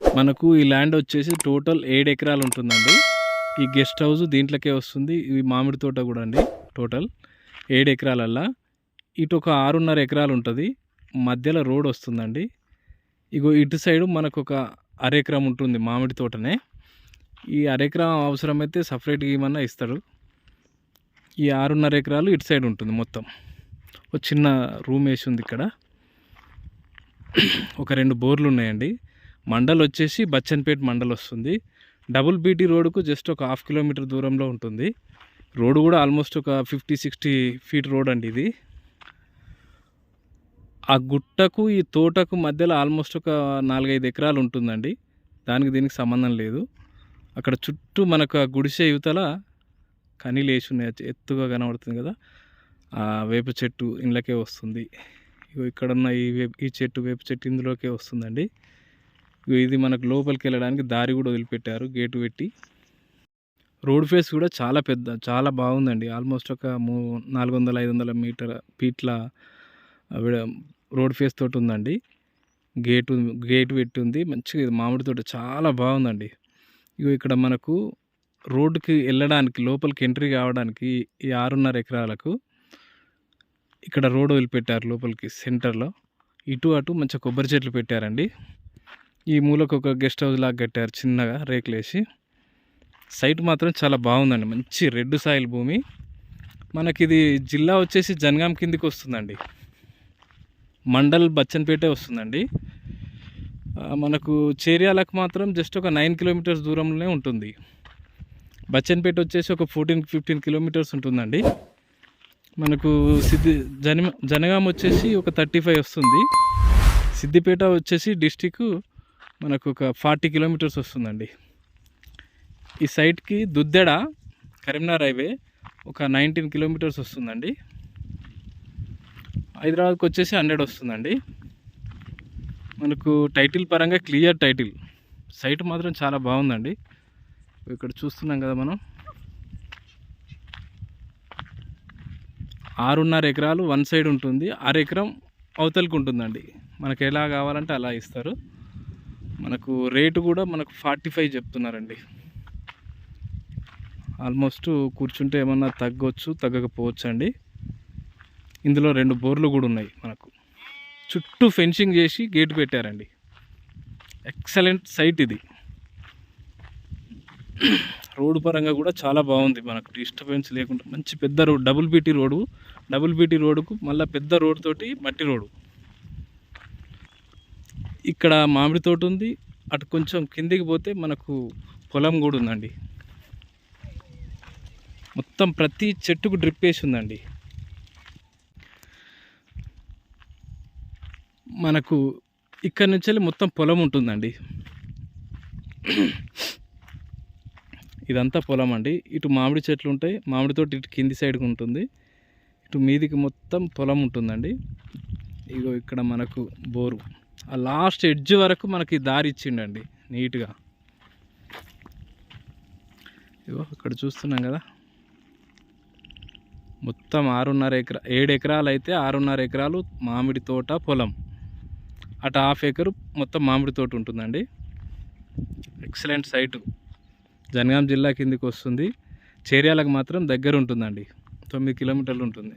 మనకు ఈ ల్యాండ్ వచ్చేసి టోటల్ ఏడు ఎకరాలు ఉంటుందండి. ఈ గెస్ట్ హౌస్ దీంట్లోకే వస్తుంది. ఇవి మామిడి తోట కూడా అండి టోటల్ ఏడు ఎకరాలల్లా. ఇటు ఒక ఆరున్నర ఎకరాలు ఉంటుంది. మధ్యలో రోడ్ వస్తుందండి. ఇగో ఇటు సైడు మనకు ఒక అరెకరం ఉంటుంది మామిడి తోటనే. ఈ అరెకరం అవసరమైతే సపరేట్గా ఏమన్నా ఇస్తాడు ఈ ఆరున్నర ఎకరాలు ఇటు సైడ్ ఉంటుంది మొత్తం. ఒక చిన్న రూమ్ వేసి ఉంది ఇక్కడ. ఒక రెండు బోర్లు ఉన్నాయండి. మండల్ వచ్చేసి బచ్చన్పేట మండల్ వస్తుంది డబుల్ బీటీ రోడ్కు జస్ట్ ఒక హాఫ్ కిలోమీటర్ దూరంలో ఉంటుంది. రోడ్డు కూడా ఆల్మోస్ట్ ఒక ఫిఫ్టీ సిక్స్టీ ఫీట్ రోడ్ అండి ఇది. ఆ గుట్టకు ఈ తోటకు మధ్యలో ఆల్మోస్ట్ ఒక నాలుగైదు ఎకరాలు ఉంటుందండి. దానికి దీనికి సంబంధం లేదు. అక్కడ చుట్టూ మనకు ఆ గుడిసె యువతల కనీలు వేసి ఉన్నాయి ఎత్తుగా కనబడుతుంది కదా. ఆ వేప చెట్టు ఇండ్లకే వస్తుంది. ఇగో ఇక్కడ ఉన్న ఈ వేప ఈ చెట్టు వేప చెట్టు ఇందులోకే వస్తుందండి. ఇది మనకు లోపలికి వెళ్ళడానికి దారి కూడా వదిలిపెట్టారు గేటు పెట్టి. రోడ్ ఫేస్ కూడా చాలా పెద్ద చాలా బాగుందండి. ఆల్మోస్ట్ ఒక మూ నాలుగు వందల ఐదు వందల మీటర్ ఫీట్ల రోడ్ ఫేస్ తోటి ఉందండి. గేటు గేటు పెట్టి ఉంది మంచిగా ఇది మామిడి తోట చాలా బాగుందండి. ఇగో ఇక్కడ మనకు రోడ్డుకి వెళ్ళడానికి లోపలికి ఎంట్రీ కావడానికి ఈ ఆరున్నర ఎకరాలకు ఇక్కడ రోడ్ వదిలిపెట్టారు లోపలికి సెంటర్లో. ఇటు అటు మంచిగా కొబ్బరి చెట్లు పెట్టారండి. ఈ మూలకు ఒక గెస్ట్ హౌస్ లాగా కట్టారు చిన్నగా రేకులేసి సైట్ మాత్రం చాలా బాగుందండి మంచి రెడ్ సాయిల్ భూమి. మనకి ఇది జిల్లా వచ్చేసి జనగాం కిందికి వస్తుందండి. మండల్ బచ్చన్పేటే వస్తుందండి. మనకు చేర్యాలకు మాత్రం జస్ట్ ఒక నైన్ కిలోమీటర్స్ దూరంలోనే ఉంటుంది. బచ్చన్పేట వచ్చేసి ఒక ఫోర్టీన్ ఫిఫ్టీన్ కిలోమీటర్స్ ఉంటుందండి. మనకు సిద్ధి జన జనగాం వచ్చేసి ఒక థర్టీ ఫైవ్ వస్తుంది. సిద్దిపేట వచ్చేసి డిస్టిక్ మనకు ఒక ఫార్టీ కిలోమీటర్స్ వస్తుందండి. ఈ సైట్కి దుద్దెడ కరీంనగర్ హైవే ఒక నైన్టీన్ కిలోమీటర్స్ వస్తుందండి. హైదరాబాద్కి వచ్చేసి హండ్రెడ్ వస్తుందండి. మనకు టైటిల్ పరంగా క్లియర్ టైటిల్. సైట్ మాత్రం చాలా బాగుందండి. ఇక్కడ చూస్తున్నాం కదా మనం. ఆరున్నర ఎకరాలు వన్ సైడ్ ఉంటుంది. అర ఎకరం అవతలకి ఉంటుందండి. మనకు ఎలా కావాలంటే అలా ఇస్తారు. మనకు రేటు కూడా మనకు ఫార్టీ ఫైవ్ చెప్తున్నారండి. ఆల్మోస్ట్ కూర్చుంటే ఏమన్నా తగ్గొచ్చు తగ్గకపోవచ్చు అండి ఇందులో రెండు బోర్లు కూడా ఉన్నాయి మనకు. చుట్టూ ఫెన్సింగ్ చేసి గేట్ పెట్టారండి. ఎక్సలెంట్ సైట్ ఇది. రోడ్డు పరంగా కూడా చాలా బాగుంది మనకు. డిస్టర్బెన్స్ లేకుండా మంచి పెద్ద road double BT road. Double BT రోడ్డుకు మళ్ళీ పెద్ద రోడ్ తోటి మట్టి రోడ్డు. ఇక్కడ మామిడి తోట ఉంది. అటు కొంచెం కిందికి పోతే మనకు పొలం కూడా ఉందండి. మొత్తం ప్రతి చెట్టుకు డ్రిప్ వేసి ఉందండి. మనకు ఇక్కడ నుంచి వెళ్ళి మొత్తం పొలం ఉంటుందండి. ఇదంతా పొలం అండి. ఇటు మామిడి చెట్లు ఉంటాయి. మామిడి తోట ఇటు కింది సైడ్కి ఉంటుంది. ఇటు మీదికి మొత్తం పొలం ఉంటుందండి. ఇగో ఇక్కడ మనకు బోరు. ఆ లాస్ట్ ఎడ్జ్ వరకు మనకి దారి ఇచ్చిండండి నీట్గా. ఇగో ఇక్కడ చూస్తున్నాం కదా. మొత్తం ఆరున్నర ఎకరా ఏడు ఎకరాలు అయితే ఆరున్నర ఎకరాలు మామిడి తోట పొలం. అటు హాఫ్ ఎకరు మొత్తం మామిడి తోట ఉంటుందండి. Excellent site. జనగాం జిల్లా కిందికి వస్తుంది. చేర్యాలకు మాత్రం దగ్గర ఉంటుందండి. తొమ్మిది కిలోమీటర్లు ఉంటుంది.